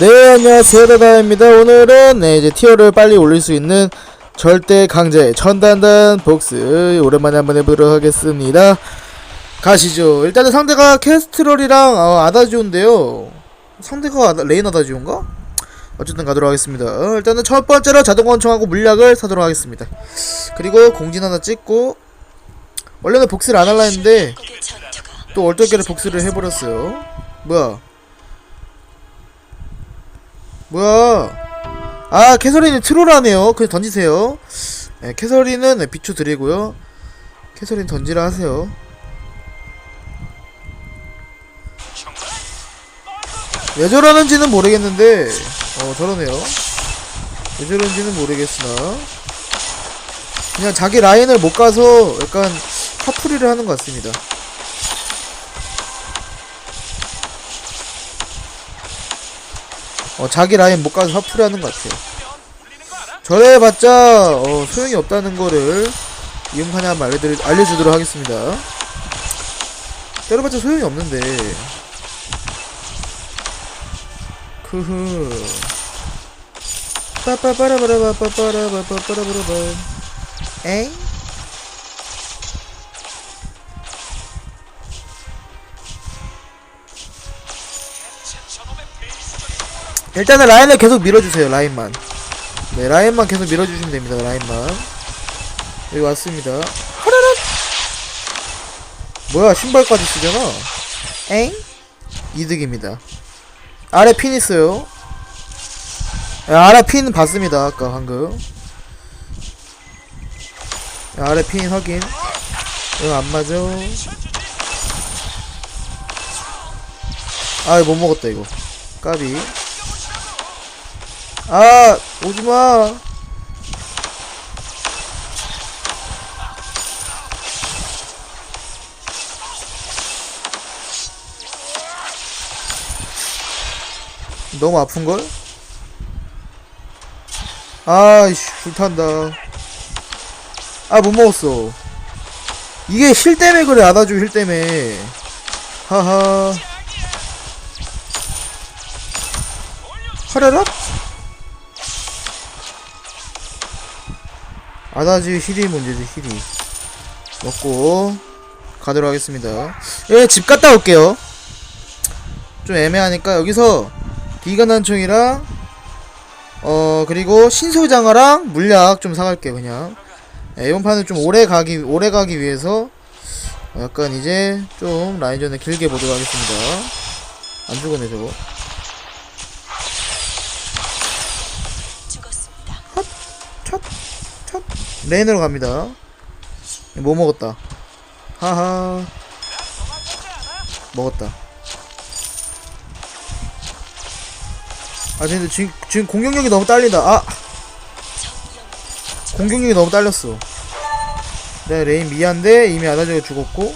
네 안녕하세요. 다다입니다. 오늘은 네 이제 티어를 빨리 올릴 수 있는 절대 강제 천단단 복스 오랜만에 한번 해보도록 하겠습니다. 가시죠. 일단은 상대가 캐스트럴이랑 어, 아다지오인데요. 상대가 아다, 레인 아다지오인가? 어쨌든 가도록 하겠습니다. 어, 일단은 첫 번째로 자동 권총하고 물약을 사도록 하겠습니다. 그리고 공진 하나 찍고 원래는 복스를 안 할라 했는데 또 얼떨결에 복스를 해버렸어요. 뭐야 뭐야? 아 캐서린이 트롤하네요. 그냥 던지세요. 네, 캐서린은 네, 비추 드리고요. 캐서린 던지라 하세요. 왜 저러는지는 모르겠는데 어 저러네요. 왜 저러는지는 모르겠으나. 그냥 자기 라인을 못 가서 약간 화풀이를 하는 것 같습니다 어, 자기 라인 못 가서 화풀이 하는 것 같아요. 저래봤자 어, 소용이 없다는 거를 이용하냐 알려드리, 알려주도록 하겠습니다. 때려봤자 소용이 없는데. 크흐. 빠빠빠라바라바빠빠라바빠빠라바라바. 엥? 일단은 라인을 계속 밀어주세요 라인만. 네 라인만 계속 밀어주시면 됩니다 라인만. 여기 왔습니다. 하라라 뭐야 신발까지 쓰잖아. 엥? 이득입니다. 아래 핀 있어요. 야, 아래 핀 봤습니다 아까 방금. 야, 아래 핀 확인. 이거 안 맞아. 아못 먹었다 이거. 까비 아 오지마. 너무 아픈걸? 아이씨 불탄다. 아 못먹었어. 이게 힐 때문에 그래 안아줘 힐 때문에. 하하. 하라라? 아다지 힐이 문제지 힐이. 먹고 가도록 하겠습니다. 예, 집 갔다 올게요. 좀 애매하니까 여기서 비간단총이랑 어 그리고 신소장어랑 물약 좀 사갈게요 그냥. 예, 이번 판은 좀 오래 가기 오래 가기 위해서 약간 이제 좀 라인전을 길게 보도록 하겠습니다. 안 죽었네 저거 레인으로 갑니다. 뭐 먹었다. 하하. 먹었다. 아, 근데 지금, 지금 공격력이 너무 딸린다. 아! 공격력이 너무 딸렸어. 네, 레인 미안데 이미 아다지가 죽었고.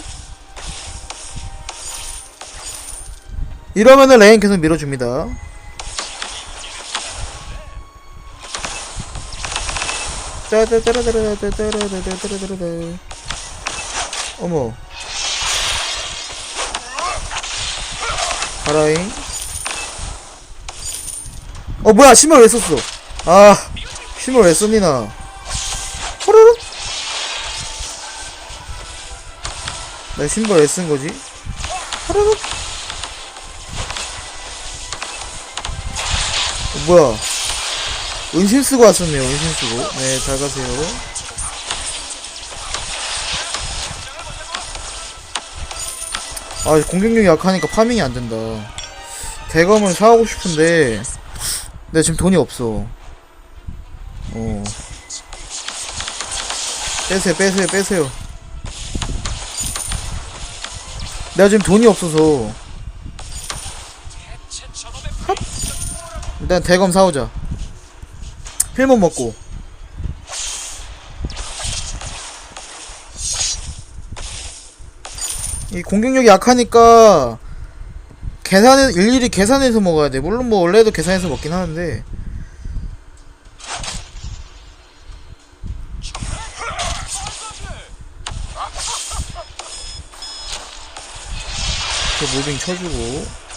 이러면은 레인 계속 밀어줍니다. 짜자자라자라자자라자자라자자라 어머 가라잉 어 뭐야 신발 왜 썼어 아 신발 왜 썼니 나 호르르 나 신발 왜 쓴 거지 호르르 어, 뭐야 은신 쓰고 왔었네요. 은신 쓰고. 네, 잘 가세요. 아, 공격력이 약하니까 파밍이 안 된다. 대검을 사오고 싶은데, 근데 지금 돈이 없어. 어. 빼세요, 빼세요, 빼세요. 내가 지금 돈이 없어서. 핫! 일단 대검 사오자. 필몬 먹고. 이 공격력이 약하니까 계산해 일일이 계산해서 먹어야 돼. 물론 뭐 원래도 계산해서 먹긴 하는데. 이렇게 무빙 쳐주고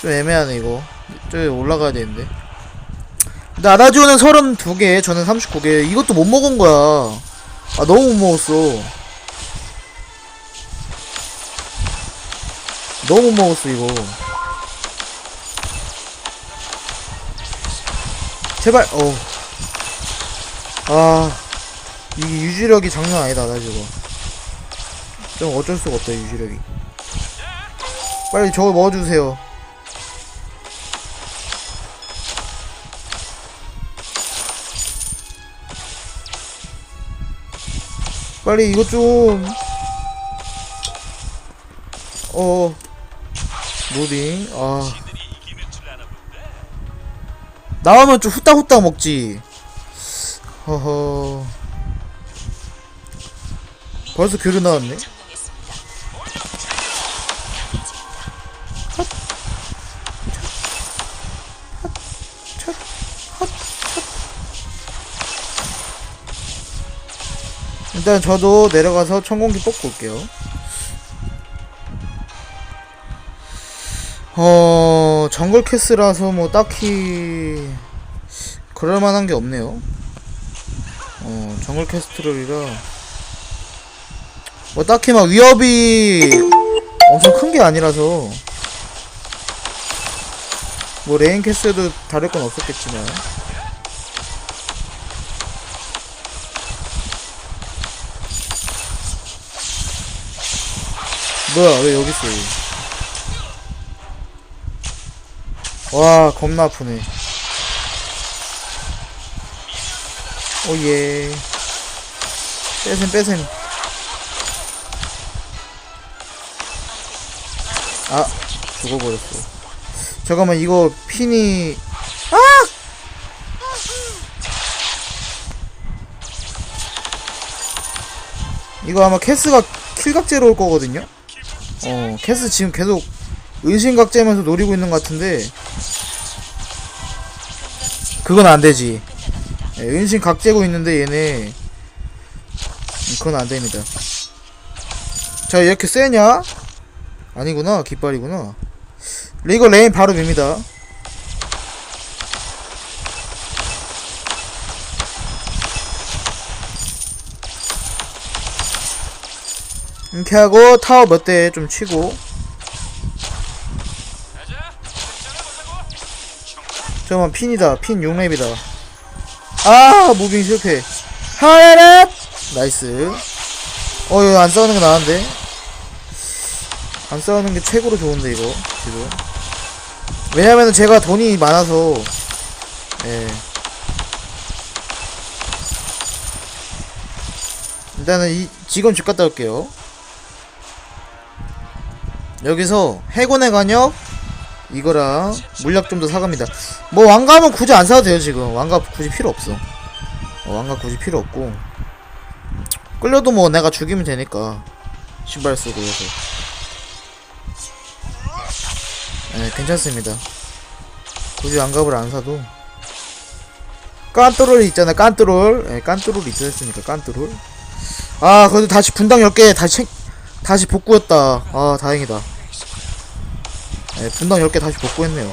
좀 애매하네 이거. 저기 올라가야 되는데. 근데 아다지오는 32개 저는 39개. 이것도 못 먹은 거야. 아 너무 못 먹었어. 너무 못 먹었어 이거. 제발 어. 아 이게 유지력이 장난 아니다 아다지오가. 좀 어쩔 수가 없다 유지력이. 빨리 저거 먹어주세요 빨리 이것 좀. 어. 무빙. 아. 나오면 좀 후딱후딱 먹지. 허허. 벌써 교류 나왔네. 일단 저도 내려가서 천공기 뽑고 올게요. 어, 정글 캐스라서 뭐 딱히 그럴 만한 게 없네요. 어, 정글 캐스트롤이라 뭐 딱히 막 위협이 엄청 큰 게 아니라서 뭐 레인 캐스도 다를 건 없었겠지만 뭐야 왜 여기 있어 얘. 와 겁나 아프네. 오예. 빼셈 빼셈. 아 죽어버렸어. 잠깐만 이거 핀이 아! 이거 아마 캐스가 킬각제로 올 거거든요 어, 캐스 지금 계속 은신각제면서 노리고 있는 것 같은데 그건 안 되지. 예, 은신 각제고 있는데 얘네 음, 그건 안 됩니다. 자 이렇게 세냐? 아니구나 깃발이구나. 이거 레인 바로 밉니다. 이렇게 하고 타워 몇 대 좀 치고. 잠깐만 핀이다. 핀 6렙이다. 아 무빙 실패. 하야렛 나이스. 어 이거 안 싸우는 게 나은데? 안 싸우는 게 최고로 좋은데 이거 지금. 왜냐면은 제가 돈이 많아서. 예. 일단은 이 지금 집 갔다 올게요 여기서 해군의 관역 이거랑 물약 좀 더 사갑니다. 뭐 왕갑은 굳이 안 사도 돼요 지금. 왕갑 굳이 필요 없어. 어, 왕갑 굳이 필요 없고 끌려도 뭐 내가 죽이면 되니까 신발 쓰고 해서. 네 괜찮습니다. 굳이 왕갑을 안 사도 깐뚜롤 있잖아 깐뚜롤 예, 깐뚜롤 있었으니까 깐뚜롤 아 그래도 다시 분당 10개 다시 챙, 다시 복구했다 아 다행이다 네, 분당 10개 다시 복구했네요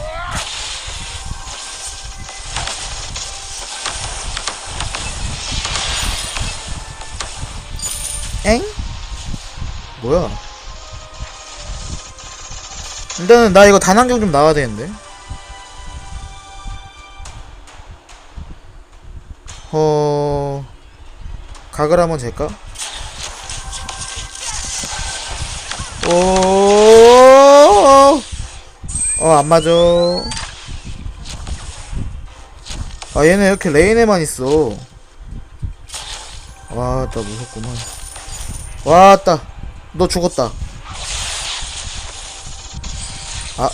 엥? 뭐야 일단은 나 이거 단환경 좀 나와야 되는데 어... 각을 한번 잴까? 오, 어, 안 맞아. 아, 얘네 이렇게 레인에만 있어. 와, 나 무섭구만. 왔다. 너 죽었다. 아.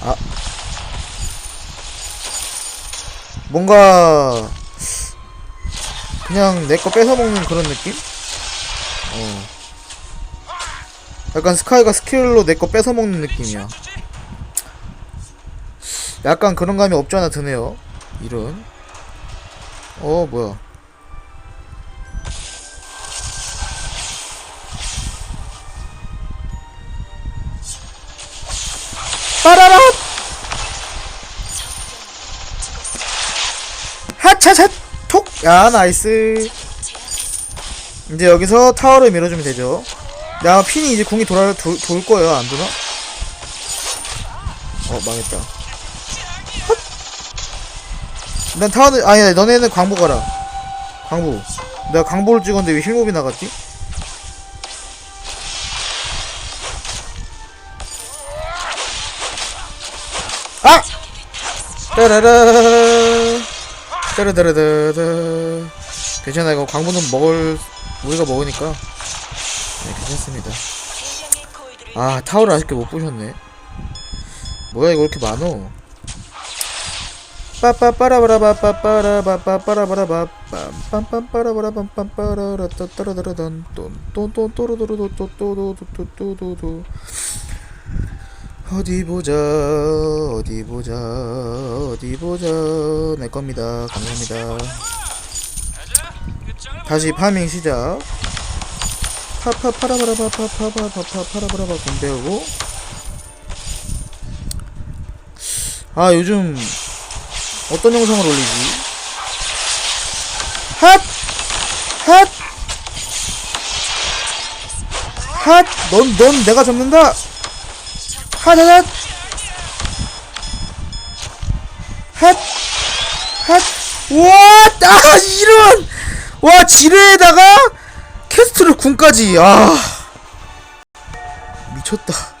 아. 뭔가, 그냥 내 거 뺏어먹는 그런 느낌? 어. 약간 스카이가 스킬로 내 거 뺏어먹는 느낌이야. 약간 그런 감이 없지 않아 드네요. 이런. 어, 뭐야. 빠라라 하차차 톡야 나이스 이제 여기서 타워를 밀어주면 되죠 야 핀이 이제 궁이 돌아 돌, 돌 거예요 안 돌아? 어 망했다 헛! 난 타워는 아니 너네는 광부 가라 광부 내가 광부를 찍었는데 왜 힐몹이 나갔지? 아! 따라라 따라따라따라 괜찮아 이거 광부는 먹을 우리가 먹으니까 네 괜찮습니다 아 타워를 아쉽게 못 부셨네 뭐야 이거 왜 이렇게 많어 요즘 어떤 영상을 올리지 핫! 핫! 핫! 넌, 넌 내가 잡는다! 핫 핫 핫! 핫! 핫! 와! 아, 이런! 와, 지뢰에다가 캐스트를 군까지, 아. 미쳤다.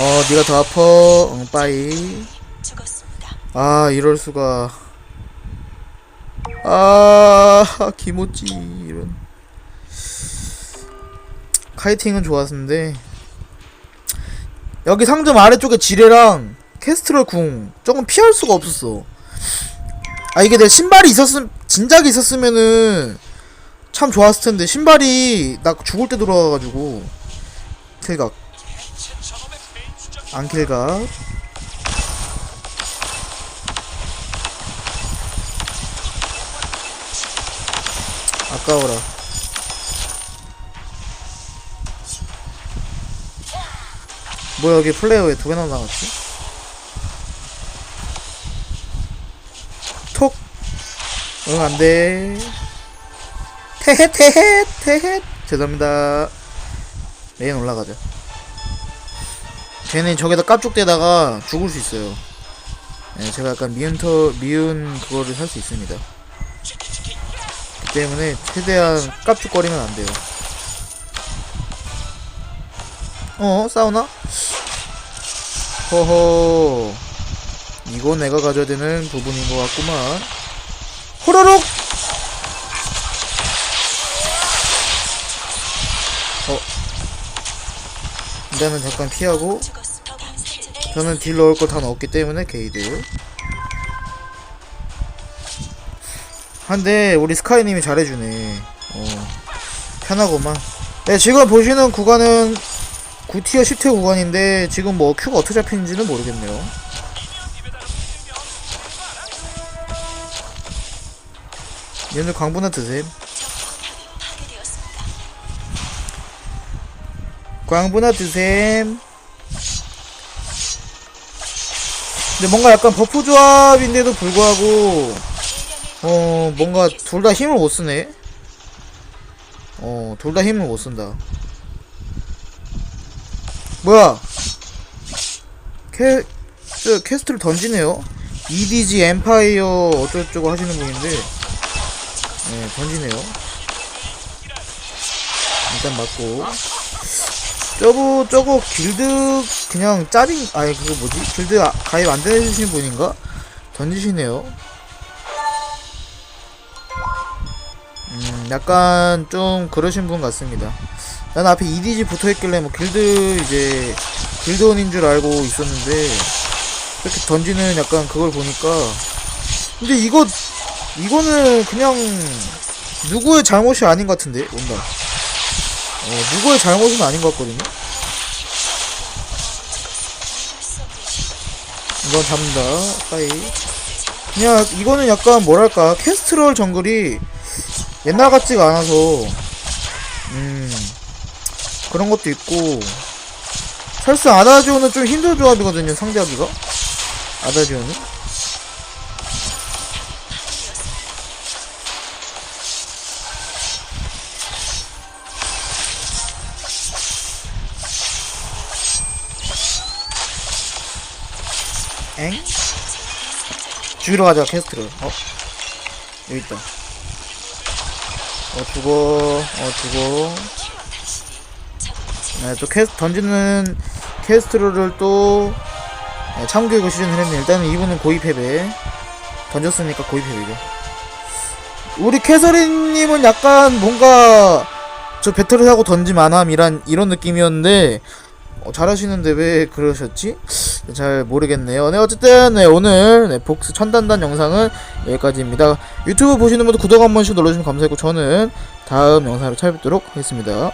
어, 네가 더 아파. 응, 빠이. 아, 이럴 수가. 아, 기모찌 이런. 카이팅은 좋았는데 여기 상점 아래쪽에 지뢰랑 캐스트럴 궁 조금 피할 수가 없었어. 아 이게 내 신발이 있었음 진작에 있었으면은 참 좋았을 텐데 신발이 나 죽을 때 돌아와가지고 킬각 안 킬각. 아까워라. 뭐야 여기 플레이어 왜 두 개나 나갔지? 톡! 응 안돼. 테헷 테헷 테헷 죄송합니다. 메인 올라가자 걔는 저기다 깝죽대다가 죽을 수 있어요. 네, 제가 약간 미운 터 미운 그거를 살수 있습니다. 그 때문에 최대한 깝죽거리면 안 돼요. 어 싸우나? 허허. 이거 내가 가져야 되는 부분인 것 같구만. 호로록! 어. 일단은 잠깐 피하고. 저는 딜 넣을 거 다 넣었기 때문에 게이드. 한데 우리 스카이님이 잘해주네. 어 편하고만. 네 지금 보시는 구간은 9티어 10티어 구간인데 지금 뭐 큐가 어떻게 잡히는지는 모르겠네요. 얘들 광분화 드셈. 광분화 드셈 근데 뭔가 약간 버프 조합인데도 불구하고 어 뭔가 둘 다 힘을 못 쓰네. 어 둘 다 힘을 못 쓴다. 뭐야? 캐, 저 캐스트를 던지네요. EDG 엠파이어 어쩌고저쩌고 하시는 분인데. 네 던지네요. 일단 맞고 저거 저거 길드 그냥 짜빙 아니 그거 뭐지? 길드 아- 가입 안 되시는 분인가? 던지시네요. 음 약간 좀 그러신 분 같습니다. 난 앞에 EDG 붙어있길래 뭐 길드 이제 길드원인 줄 알고 있었는데 이렇게 던지는 약간 그걸 보니까 근데 이거 이거는 그냥 누구의 잘못이 아닌 것 같은데 온다 어, 누구의 잘못은 아닌 것 같거든요. 이건 잡는다. 빠이. 그냥 이거는 약간 뭐랄까 캐스트럴 정글이 옛날 같지가 않아서 음 그런 것도 있고 설사 아다지오는 좀 힘든 조합이거든요 상대하기가 아다지오는 죽이러 가자 캐스트를 어? 여기 있다 어 죽어 어 죽어 네, 또 캐스 던지는 캐스트로를 또 네, 참교육을 시전을 했네. 일단은 이분은 고의 패배. 던졌으니까 고의 패배죠. 우리 캐서린님은 약간 뭔가 저 배터리 사고 던짐 안함 이란 이런 느낌이었는데 어, 잘하시는데 왜 그러셨지? 잘 모르겠네요. 네 어쨌든 네, 오늘 네, 복스 천단단 영상은 여기까지입니다. 유튜브 보시는 분들 구독 한 번씩 눌러주시면 감사하고 저는 다음 영상으로 찾아뵙도록 하겠습니다.